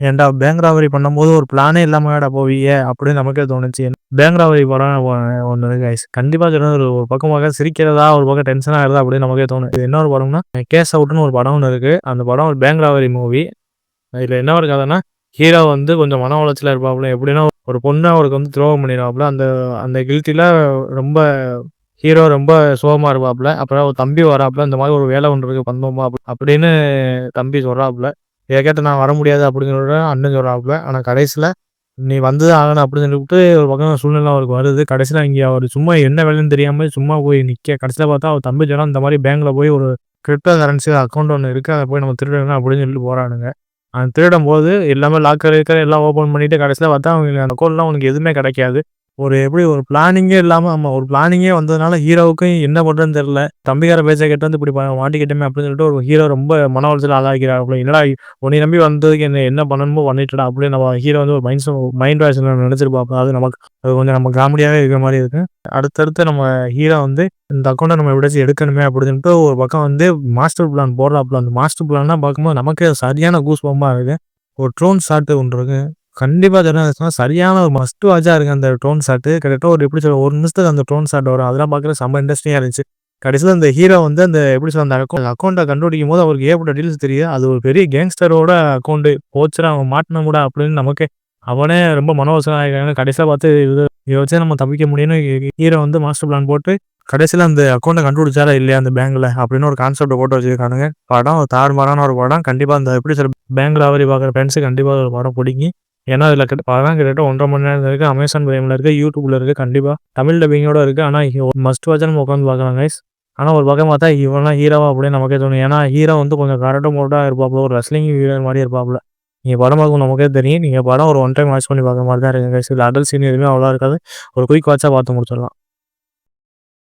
ஏன்டா பேங்க் ராவரி பண்ணும்போது ஒரு பிளானே இல்லாமடா போவியே அப்படின்னு நமக்கே தோணுச்சு. பேங்க் ராவரி படம் ஒன்று கைஸ் கண்டிப்பாக கண்டிப்பா ஒரு ஒரு பக்கமாக சிரிக்கிறதா ஒரு பக்கம் டென்ஷனாக இருந்தா அப்படின்னு நமக்கே தோணும். இது என்ன ஒரு படம்னா கேஸ் அவுட்னு ஒரு படம் ஒன்று இருக்குது அந்த படம் ஒரு பேங்க் ராவரி மூவி இதில் என்ன ஒரு கதைன்னா ஹீரோ வந்து கொஞ்சம் மன உளைச்சலாக இருப்பாப்புல. எப்படின்னா ஒரு பொண்ணு அவருக்கு வந்து துரோகம் பண்ணிடுவாப்புல. அந்த அந்த கில்ட்டியில் ரொம்ப ஹீரோ ரொம்ப சோகமாக இருப்பாப்புல. அப்புறம் ஒரு தம்பி வராப்புல. இந்த மாதிரி ஒரு வேலை ஒன்று இருக்குது பண்ணோமா அப்படின்னு தம்பி சொல்றாப்புல. இதை கேட்டு நான் வர முடியாது அப்படிங்கிற அண்ணன் சொல்கிறாப்புல ஆனால் கடைசியில் நீ வந்து ஆகணும் அப்படின்னு சொல்லிட்டு ஒரு பக்கம் சூழ்நிலை அவருக்கு வருது. கடைசியில் இங்கே அவர் சும்மா என்ன வேலைன்னு தெரியாமல் சும்மா போய் நிற்க கடைசியில் பார்த்தா அவர் தம்பி சொன்னா இந்த மாதிரி பேங்க்கில் போய் ஒரு கிரிப்டோ கரன்சி அக்கௌண்ட் ஒன்று இருக்குது அதை போய் நம்ம திருடணும் அப்படின்னு சொல்லிட்டு போகிறானுங்க அந்த திருடும் போது எல்லாமே லாக்கர் இருக்கிற எல்லாம் ஓப்பன் பண்ணிவிட்டு கடைசியில் பார்த்தா அவங்களுக்கு அந்த அக்கௌண்ட்லாம் உனக்கு எதுவுமே கிடைக்காது. ஒரு எப்படி ஒரு பிளானிங்கே இல்லாமல் ஆமாம் ஒரு பிளானிங்கே வந்ததுனால ஹீரோவுக்கும் என்ன பண்ணுறதுன்னு தெரியல. தம்பிக்கார பேச்சை கேட்டு வந்து இப்படி ப- மாட்டிக்கிட்டோமே அப்படின்னு சொல்லிட்டு ஒரு ஹீரோ ரொம்ப மன உளைச்சல் ஆளாக்கிறாப்புல என்னடா உன்னை நம்பி வந்ததுக்கு என்ன என்ன பண்ணணுமோ பண்ணிட்டுடா அப்படின்னு நம்ம ஹீரோ வந்து ஒரு மைண்ட் மைண்ட் வாய்ஸ் நினைச்சிருப்பாப்பா அது நமக்கு அது கொஞ்சம் நம்ம காமெடியாகவே இருக்கிற மாதிரி இருக்கு. அடுத்தடுத்து நம்ம ஹீரோ வந்து இந்த அக்கௌண்ட்டை நம்ம எப்படியாச்சும் எடுக்கணுமே அப்படின்னு ஒரு பக்கம் வந்து மாஸ்டர் பிளான் போடுறாப்புல. அந்த மாஸ்டர் பிளான்லாம் பார்க்கும்போது நமக்கு சரியான கூஸ் பம்பாக இருக்குது ஒரு ட்ரோன் ஷாட்டு ஒன்று இருக்குது கண்டிப்பாக தெரியும். சரியான ஒரு மஸ்ட் வாட்சாக இருக்குது அந்த ட்ரோன் ஷாட்டு கிட்டத்தட்ட ஒரு எப்படி சொல்ல ஒரு நிமிஷத்துக்கு அந்த ட்ரோன் ஷாட் வரும். அதெல்லாம் பார்க்குற செம்ம இன்ட்ரெஸ்டிங்காக இருந்துச்சு. கடைசியில் அந்த ஹீரோ வந்து அந்த எப்படி சொல்ல அந்த அக்கௌண்ட் அக்கௌண்ட்டை கண்டுபிடிக்கும் போது அவருக்கு ஏற்பட்ட டீல்ஸ் தெரியுது. அது ஒரு பெரிய கேங்ஸ்டரோட அக்கௌண்ட் போச்சுடா அவன் மாட்டின கூட அப்படின்னு நமக்கு அவனே ரொம்ப மனோவசனம் ஆகிருக்காங்க கடைசியில் பார்த்து இது இதை வச்சு நம்ம தப்பிக்க முடியும்னு ஹீரோ வந்து மாஸ்டர் பிளான் போட்டு கடைசியில் அந்த அக்கௌண்ட்டை கண்டுபிடிச்சாரா இல்லையா அந்த பேங்க்கில் அப்படின்னு ஒரு கான்செப்டை போட்டு வச்சுருக்கானுங்க. படம் தாறுமாறான ஒரு படம். கண்டிப்பாக அந்த எப்படி சொல்ற பேங்க்ல அவரி பார்க்குற ஃப்ரெண்ட்ஸு கண்டிப்பாக ஒரு படம் பிடிக்கும். ஏன்னா இதில் கிட்ட படம் கிட்டத்தட்ட ஒன்றரை மணி நேரம் இருக்குது அமேசான் பிரைமில் இருக்கு யூடியூப்ல இருக்குது கண்டிப்பாக தமிழ் டப்பிங்கோட இருக்குது ஆனால் மஸ்ட் வாட்ச் நம்ம உட்காந்து பார்க்கலாம் கைஸ் ஆனால் ஒரு பக்கம் பார்த்தா இவனா ஹீரோவா அப்படின்னு நமக்கே தோணும். ஏன்னா ஹீரோ வந்து கொஞ்சம் கரெக்டாக மோட்டாக இருப்பாப்புல ஒரு ரெஸ்லிங் ஹீரோ மாதிரி இருப்பாப்புல நீங்கள் படம் பார்க்கும் நமக்கே தெரியும். நீங்கள் படம் ஒரு ஒன் டைம் வாட்ச் பண்ணி பார்க்குற மாதிரி தான் இருக்குது கைஸ் இல்லை அடல் சீன் எதுவுமே அவ்வளோ இருக்காது. ஒரு குயிக் வாட்சாக பார்த்து முடிச்சிடலாம்.